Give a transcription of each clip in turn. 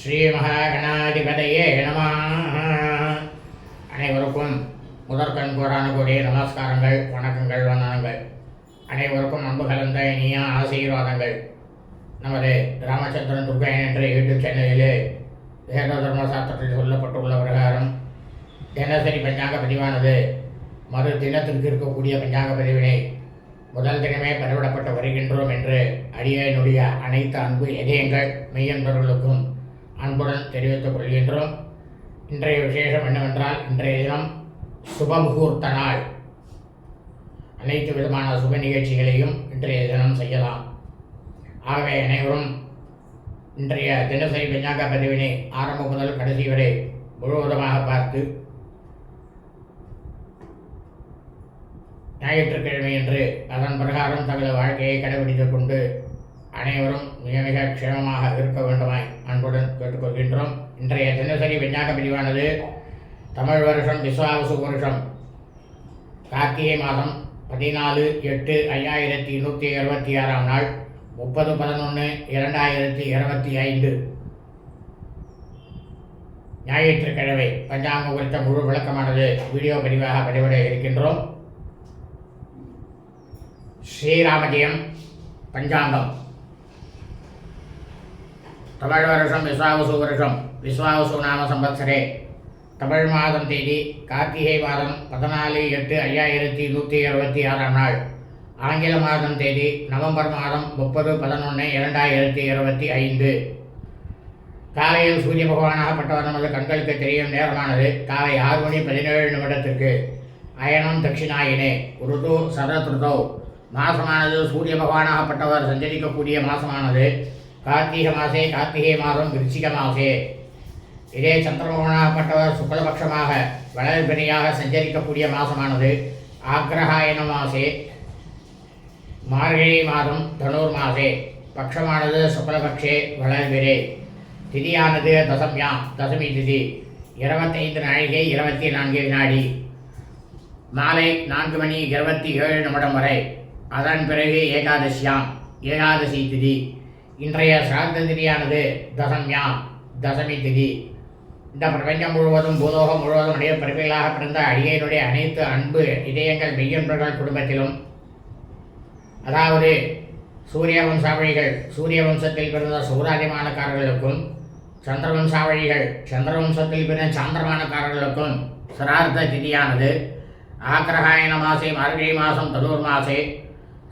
ஸ்ரீ மகாகணாதிபதையே நம. அனைவருக்கும் முதற்கண் கோடான கோடிய நமஸ்காரங்கள் வணக்கங்கள் வந்தனங்கள். அனைவருக்கும் அன்பு கலந்த இனிய ஆசீர்வாதங்கள். நமது ராமச்சந்திரன் துர்கையன் என்ற யூடியூப் சேனலிலே வேத தர்ம சாஸ்திரத்தில் சொல்லப்பட்டுள்ள பிரகாரம் தினசரி பஞ்சாங்க பதிவானது மறு தினத்திற்கு இருக்கக்கூடிய பஞ்சாங்க பதிவினை முதல் தினமே பதிவிடப்பட்டு வருகின்றோம் என்று அடியனுடைய அனைத்து அன்பு இதயங்கள் மெய்யன்பர்களுக்கும் அன்புடன் தெரிவித்துக் கொள்கின்றோம் இன்றைய விசேஷம் என்னவென்றால் இன்றைய தினம் சுபமுகூர்த்த நாள் அனைத்து விதமான சுப நிகழ்ச்சிகளையும் இன்றைய தினம் செய்யலாம். ஆகவே அனைவரும் இன்றைய தினசரி பஞ்சாங்க பதிவினை ஆரம்பம் முதல் கடைசி வரை முழுவதுமாக பார்த்து ஞாயிற்றுக்கிழமை என்று அதன் பிரகாரம் தங்களது வாழ்க்கையை கடைபிடித்துக் கொண்டு அனைவரும் மிக மிக க்ஷேமமாக இருக்க வேண்டுமாய் அன்புடன் கேட்டுக்கொள்கின்றோம் இன்றைய தினசரி விஞ்ஞான பிரிவானது தமிழ் வருஷம் விஸ்வாவசு வருஷம் கார்த்திகை மாதம் பதினாலு எட்டு ஐயாயிரத்தி நூற்றி இருபத்தி ஆறாம் நாள் முப்பது பதினொன்று இரண்டாயிரத்தி இருபத்தி ஐந்து ஞாயிற்றுக்கிழமை பஞ்சாங்க குறித்த முழு விளக்கமானது வீடியோ பதிவாக பதிவிட இருக்கின்றோம் ஸ்ரீராமஜயம் பஞ்சாங்கம் தமிழ் வருஷம் விஸ்வாவசு வருஷம் விஸ்வாவசு நாம சம்பத்சரே தமிழ் மாதம் தேதி கார்த்திகை மாதம் பதினாலு எட்டு ஐயாயிரத்தி நூற்றி இருபத்தி ஆறாம் நாள் ஆங்கில மாதம் தேதி நவம்பர் மாதம் முப்பது பதினொன்று இரண்டாயிரத்தி இருபத்தி ஐந்து காலையில் சூரிய பகவானாகப்பட்டவர் நமது கண்களுக்கு தெரியும் நேரமானது காலை ஆறு மணி பதினேழு நிமிடத்திற்கு அயனம் தட்சிணாயினே ருது சதத்ருதோ மாசமானது சூரிய பகவானாகப்பட்டவர் சஞ்சரிக்கக்கூடிய மாசமானது கார்த்திகை மாசே கார்த்திகை மாதம் விருச்சிக மாசே இதே சந்திரமோகனாகப்பட்டவர் சுக்லபக்ஷமாக வளர்பிணியாக சஞ்சரிக்கக்கூடிய மாசமானது. ஆக்ரஹாயன மாசே மார்கழி மாதம் தனூர் மாசே பக்ஷமானது சுக்லபக்ஷே வளர்பிரே திதியானது தசம்யாம் தசமி திதி. இருபத்தைந்து நாழிகை இருபத்தி நான்கு வினாடி. மாலை நான்கு மணி இருபத்தி ஏழு நிமிடம் வரை. அதன் பிறகு ஏகாதசியாம் ஏகாதசி திதி. இன்றைய சிராத்த திதியானது தசம்யாம் தசமி திதி. இந்த பிரபஞ்சம் முழுவதும் பூதோகம் முழுவதும் உடைய பிறவிகளாக பிறந்த அடியனுடைய அனைத்து அன்பு இதயங்கள் மெய்யன்பர்கள் குடும்பத்திலும். அதாவது சூரிய வம்சாவழிகள் சூரிய வம்சத்தில் பிறந்த சூராதிமானக்காரர்களுக்கும் சந்திர வம்சாவழிகள் சந்திர வம்சத்தில் பிறந்த சாந்திரமானக்காரர்களுக்கும் சிரார்த்த திதியானது. ஆக்கிரகாயன மாசே மார்கழி மாதம் தனூர் மாசே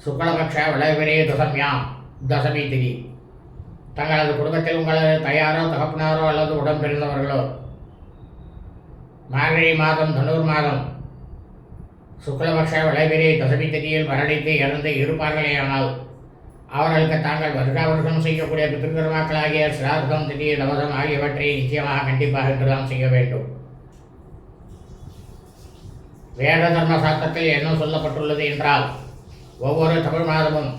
சுக்லபக்ஷ விளைவிரே தசம்யாம் தசமி திதி. தங்களது குடும்பத்தில் உங்களது தயாரோ தகப்பனாரோ அல்லது உடம்பிறந்தவர்களோ மார்கழி மாதம் தனூர் மாதம் சுக்லபக்ஷ வளைபிரே தசமி திதியில் மரணித்து இறந்து இருப்பார்களேயானால் அவர்களுக்கு தாங்கள் வருஷாவருஷம் செய்யக்கூடிய பித்திருக்கர்மாக்களாகிய சிரார்த்தம் திதி தவசம் ஆகியவற்றை நிச்சயமாக கண்டிப்பாக என்றுதான் செய்ய வேண்டும். வேத தர்ம சாஸ்திரத்தில் என்ன சொல்லப்பட்டுள்ளது என்றால் ஒவ்வொரு தமிழ் மாதமும்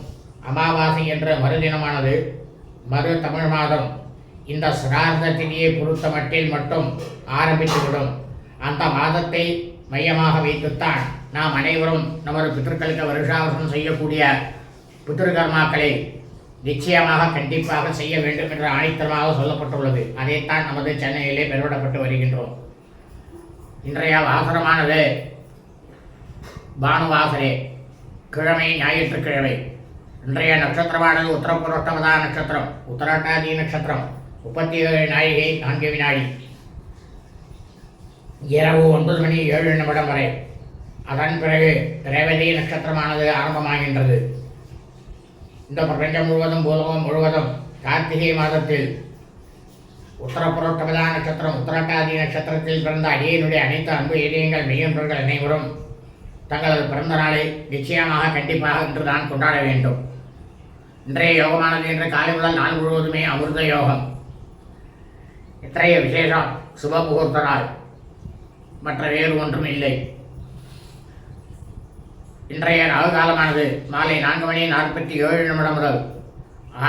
அமாவாசை என்ற மறுதினமானது மறு தமிழ் மாதம். இந்த சிரார்த்த திதியை பொறுத்த மட்டில் மட்டும் ஆரம்பித்துவிடும். அந்த மாதத்தை மையமாக வைத்துத்தான் நாம் அனைவரும் நமது பித்திருக்களுக்கு வருஷாவசம் செய்யக்கூடிய பித்திருக்கர்மாக்களை நிச்சயமாக கண்டிப்பாக செய்ய வேண்டும் என்று ஆணித்தரமாக சொல்லப்பட்டுள்ளது. அதைத்தான் நமது சென்னையிலே பெருவிடப்பட்டு வருகின்றோம். இன்றைய வாசனமானது பானுவாசரே. கிழமை ஞாயிற்றுக்கிழமை. இன்றைய நட்சத்திரமானது உத்தரப்புரோட்டமதா நட்சத்திரம் உத்தராட்டாதி நட்சத்திரம். முப்பத்தி ஏழு நாழிகை நான்கு வினாடி. இரவு ஒன்பது மணி ஏழு நிமிடம் வரை. அதன் பிறகு ரேவதி நட்சத்திரமானது ஆரம்பமாகின்றது. இந்த பிரபஞ்சம் முழுவதும் பூலகம் முழுவதும் கார்த்திகை மாதத்தில் உத்தரப்புரோட்டமதா நட்சத்திரம் உத்தராட்டாதி நட்சத்திரத்தில் பிறந்த அடியனுடைய அனைத்து அன்பு இதயங்கள் மெய்யன்பர்கள் அனைவரும் தங்களது பிறந்த நாளை நிச்சயமாக கண்டிப்பாக இன்று தான் கொண்டாட வேண்டும். இன்றைய யோகமானது என்று காலை முதல் நாள் முழுவதுமே அமிர்த யோகம். இன்றைய விசேஷம் சுப முகூர்த்த நாள். மற்ற வேறு ஒன்றும் இல்லை. இன்றைய ராகு காலமானது மாலை நான்கு மணி நாற்பத்தி ஏழு நிமிடம் முதல்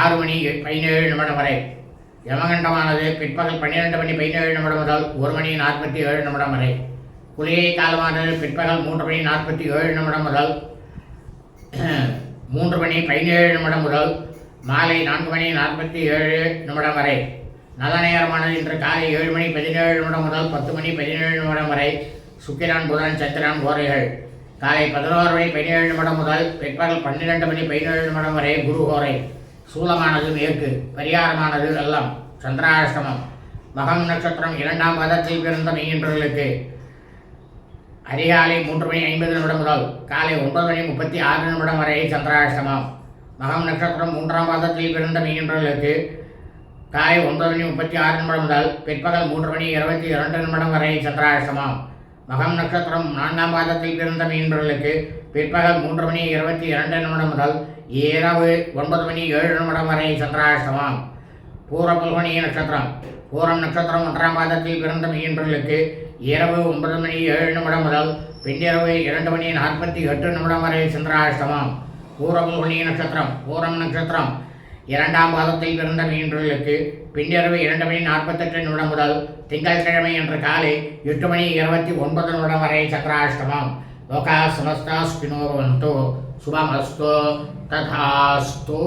ஆறு மணி பதினேழு நிமிடம் வரை. யமகண்டமானது பிற்பகல் பன்னிரெண்டு மணி பதினேழு நிமிடம் முதல் ஒரு மணி நாற்பத்தி ஏழு நிமிடம் வரை. குளிகை காலமானது பிற்பகல் மூன்று மணி நாற்பத்தி ஏழு நிமிடம் முதல் மூன்று மணி பதினேழு நிமிடம் முதல் மாலை நான்கு மணி நாற்பத்தி ஏழு நிமிடம் வரை. நல்ல நேரமானது இன்று காலை ஏழு மணி பதினேழு நிமிடம் முதல் பத்து மணி பதினேழு நிமிடம் வரை. சுக்கிரான் புதன் சத்திரான் கோரைகள். காலை பதினோரு மணி பதினேழு நிமிடம் முதல் பிற்பகல் பன்னிரெண்டு மணி பதினேழு நிமிடம் வரை குரு கோரை. சூலமானது மேற்கு பரிகாரமானது வெள்ளம் சந்திராஷ்டமம். மகம் நட்சத்திரம் இரண்டாம் பதத்தில் பிறந்த மெய்யன்றர்களுக்கு அதிகாலை மூன்று மணி ஐம்பது நிமிடம் முதல் காலை ஒன்பது மணி முப்பத்தி ஆறு நிமிடம் வரை சந்திராஷ்டமம். மகம் நட்சத்திரம் மூன்றாம் மாதத்தில் பிறந்த மீனர்களுக்கு காலை ஒன்பது மணி முப்பத்தி ஆறு நிமிடம் முதல் பிற்பகல் மூன்று மணி இருபத்தி இரண்டு நிமிடம் வரை சந்திராஷ்டமம். மகம் நட்சத்திரம் நான்காம் மாதத்தில் பிறந்த மீனர்களுக்கு பிற்பகல் மூன்று மணி இருபத்தி இரண்டு நிமிடம் முதல் இரவு ஒன்பது மணி ஏழு நிமிடம் வரை சந்திராஷ்டமம். பூர புல்கணி நட்சத்திரம். பூரம் நட்சத்திரம் ஒன்றாம் மாதத்தில் பிறந்த மீன்பர்களுக்கு இரவு ஒன்பது மணி ஏழு நிமிடம் முதல் பின்னிரவு இரண்டு மணி நாற்பத்தி எட்டு நிமிடம் வரை சந்திராஷ்டமம் பூர ஒளி நட்சத்திரம் பூரம் நட்சத்திரம். இரண்டாம் பாதத்தில் பிறந்த மீன்களுக்கு பின்னிரவு இரண்டு மணி நாற்பத்தெட்டு நிமிடம் முதல் திங்கட்கிழமை என்ற காலை எட்டு மணி இருபத்தி ஒன்பது நிமிடம் வரை சந்திராஷ்டமம். லோகா சமஸ்தா ஸ்பினோ ததாஸ்தோ.